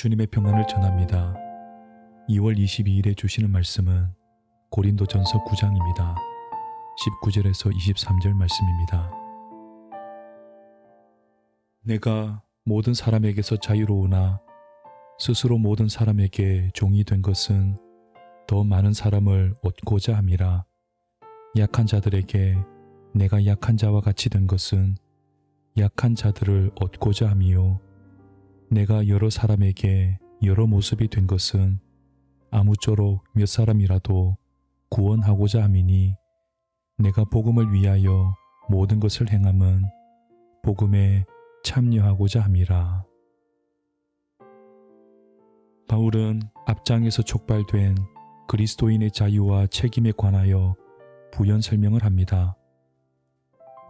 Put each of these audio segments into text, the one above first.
주님의 평안을 전합니다. 2월 22일에 주시는 말씀은 고린도전서 9장입니다. 19절에서 23절 말씀입니다. 내가 모든 사람에게서 자유로우나 스스로 모든 사람에게 종이 된 것은 더 많은 사람을 얻고자 함이라. 약한 자들에게 내가 약한 자와 같이 된 것은 약한 자들을 얻고자 함이요. 내가 여러 사람에게 여러 모습이 된 것은 아무쪼록 몇 사람이라도 구원하고자 함이니 내가 복음을 위하여 모든 것을 행함은 복음에 참여하고자 함이라. 바울은 앞장에서 촉발된 그리스도인의 자유와 책임에 관하여 부연 설명을 합니다.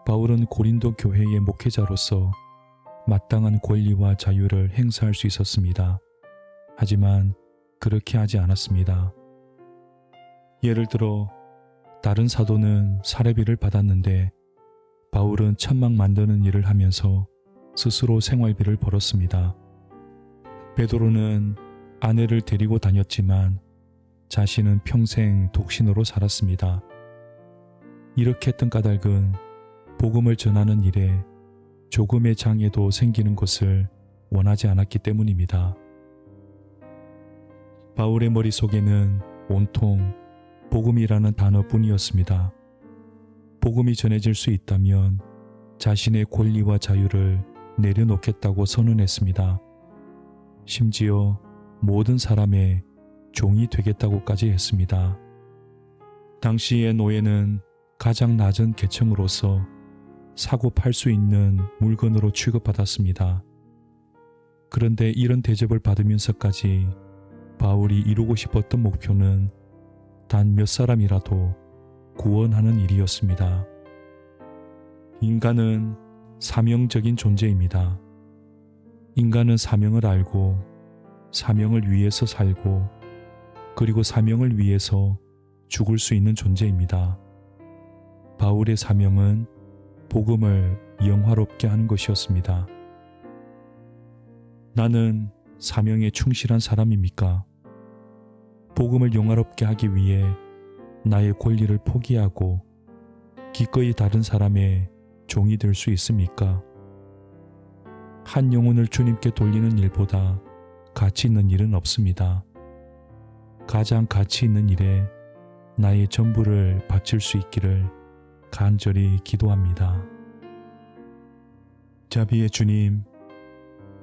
바울은 고린도 교회의 목회자로서 마땅한 권리와 자유를 행사할 수 있었습니다. 하지만 그렇게 하지 않았습니다. 예를 들어 다른 사도는 사례비를 받았는데 바울은 천막 만드는 일을 하면서 스스로 생활비를 벌었습니다. 베드로는 아내를 데리고 다녔지만 자신은 평생 독신으로 살았습니다. 이렇게 했던 까닭은 복음을 전하는 일에 조금의 장애도 생기는 것을 원하지 않았기 때문입니다. 바울의 머릿속에는 온통 복음이라는 단어뿐이었습니다. 복음이 전해질 수 있다면 자신의 권리와 자유를 내려놓겠다고 선언했습니다. 심지어 모든 사람의 종이 되겠다고까지 했습니다. 당시의 노예는 가장 낮은 계층으로서 사고 팔 수 있는 물건으로 취급받았습니다. 그런데 이런 대접을 받으면서까지 바울이 이루고 싶었던 목표는 단 몇 사람이라도 구원하는 일이었습니다. 인간은 사명적인 존재입니다. 인간은 사명을 알고 사명을 위해서 살고 그리고 사명을 위해서 죽을 수 있는 존재입니다. 바울의 사명은 복음을 영화롭게 하는 것이었습니다. 나는 사명에 충실한 사람입니까? 복음을 영화롭게 하기 위해 나의 권리를 포기하고 기꺼이 다른 사람의 종이 될 수 있습니까? 한 영혼을 주님께 돌리는 일보다 가치 있는 일은 없습니다. 가장 가치 있는 일에 나의 전부를 바칠 수 있기를 간절히 기도합니다. 자비의 주님,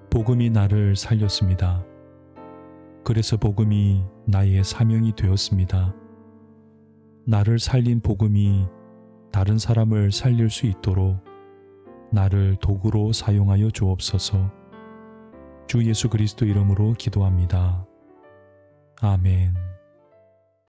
복음이 나를 살렸습니다. 그래서 복음이 나의 사명이 되었습니다. 나를 살린 복음이 다른 사람을 살릴 수 있도록 나를 도구로 사용하여 주옵소서. 주 예수 그리스도 이름으로 기도합니다. 아멘.